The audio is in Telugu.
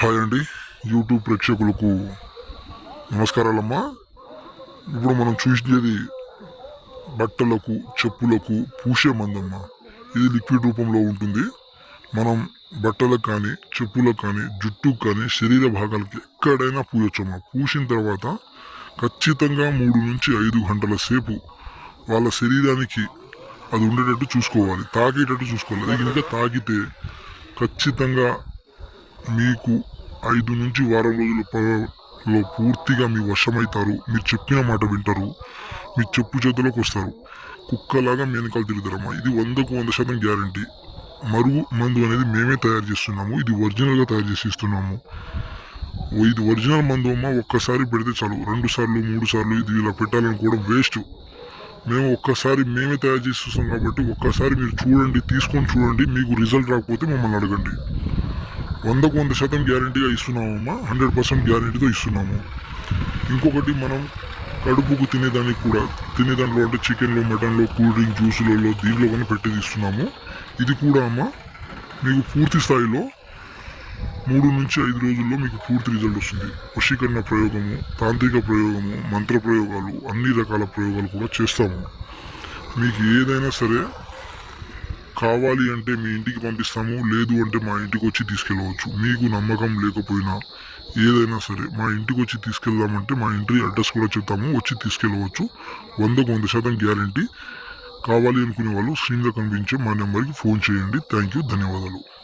హాయ్ అండి. యూట్యూబ్ ప్రేక్షకులకు నమస్కారాలమ్మా. ఇప్పుడు మనం చూసేది బట్టలకు చెప్పులకు పూసే మందమ్మా. ఇది లిక్విడ్ రూపంలో ఉంటుంది. మనం బట్టలకు కానీ చెప్పులకు కానీ జుట్టుకు కానీ శరీర భాగాలకి ఎక్కడైనా పూయొచ్చమ్మా. పూసిన తర్వాత ఖచ్చితంగా మూడు నుంచి ఐదు గంటల సేపు వాళ్ళ శరీరానికి అది ఉండేటట్టు చూసుకోవాలి. తాగేటట్టు చూసుకోవాలి. అది తాగితే ఖచ్చితంగా మీకు ఐదు నుంచి వారం రోజుల లో పూర్తిగా మీ వశమవుతారు. మీరు చెప్పిన మాట వింటారు. మీ చెప్పు చేతిలోకి వస్తారు. కుక్కలాగా మేనకాలు తిరుగుతారమ్మా. ఇది వందకు వంద శాతం గ్యారంటీ. మరుగు మందు అనేది మేమే తయారు చేస్తున్నాము. ఇది ఒరిజినల్గా తయారు చేసి ఇస్తున్నాము. ఇది ఒరిజినల్ మందు అమ్మ. ఒక్కసారి పెడితే చాలు. రెండు సార్లు మూడు సార్లు ఇది ఇలా పెట్టాలనుకోవడం వేస్ట్. మేము ఒక్కసారి మేమే తయారు చేసి ఇస్తాం కాబట్టి ఒక్కసారి మీరు చూడండి తీసుకొని చూడండి. మీకు రిజల్ట్ రాకపోతే మమ్మల్ని అడగండి. వందకు వంద శాతం గ్యారంటీగా ఇస్తున్నామమ్మా. హండ్రెడ్ పర్సెంట్ గ్యారంటీతో ఇస్తున్నాము. ఇంకొకటి మనం కడుపుకు తినేదానికి కూడా తినేదాంట్లో అంటే చికెన్లో మటన్లో కూల్ డ్రింక్ జ్యూసులలో దీనిలో కానీ పెట్టేది ఇస్తున్నాము ఇది కూడా అమ్మ మీకు పూర్తి స్థాయిలో మూడు నుంచి ఐదు రోజుల్లో మీకు పూర్తి రిజల్ట్ వస్తుంది. వశీకరణ ప్రయోగము తాంత్రిక ప్రయోగము మంత్ర ప్రయోగాలు అన్ని రకాల ప్రయోగాలు కూడా చేస్తాము. మీకు ఏదైనా సరే కావాలి అంటే మీ ఇంటికి పంపిస్తాము లేదు అంటే మా ఇంటికి వచ్చి తీసుకెళ్ళవచ్చు. మీకు నమ్మకం లేకపోయినా ఏదైనా సరే మా ఇంటికి వచ్చి తీసుకెళ్దామంటే మా ఇంటి అడ్రస్ కూడా చెప్తాము వచ్చి తీసుకెళ్ళవచ్చు. వందకు వంద శాతం గ్యారంటీ. కావాలి అనుకునే వాళ్ళు స్క్రీన్లో కనిపించే మా నెంబర్కి ఫోన్ చేయండి. థ్యాంక్ యూ ధన్యవాదాలు.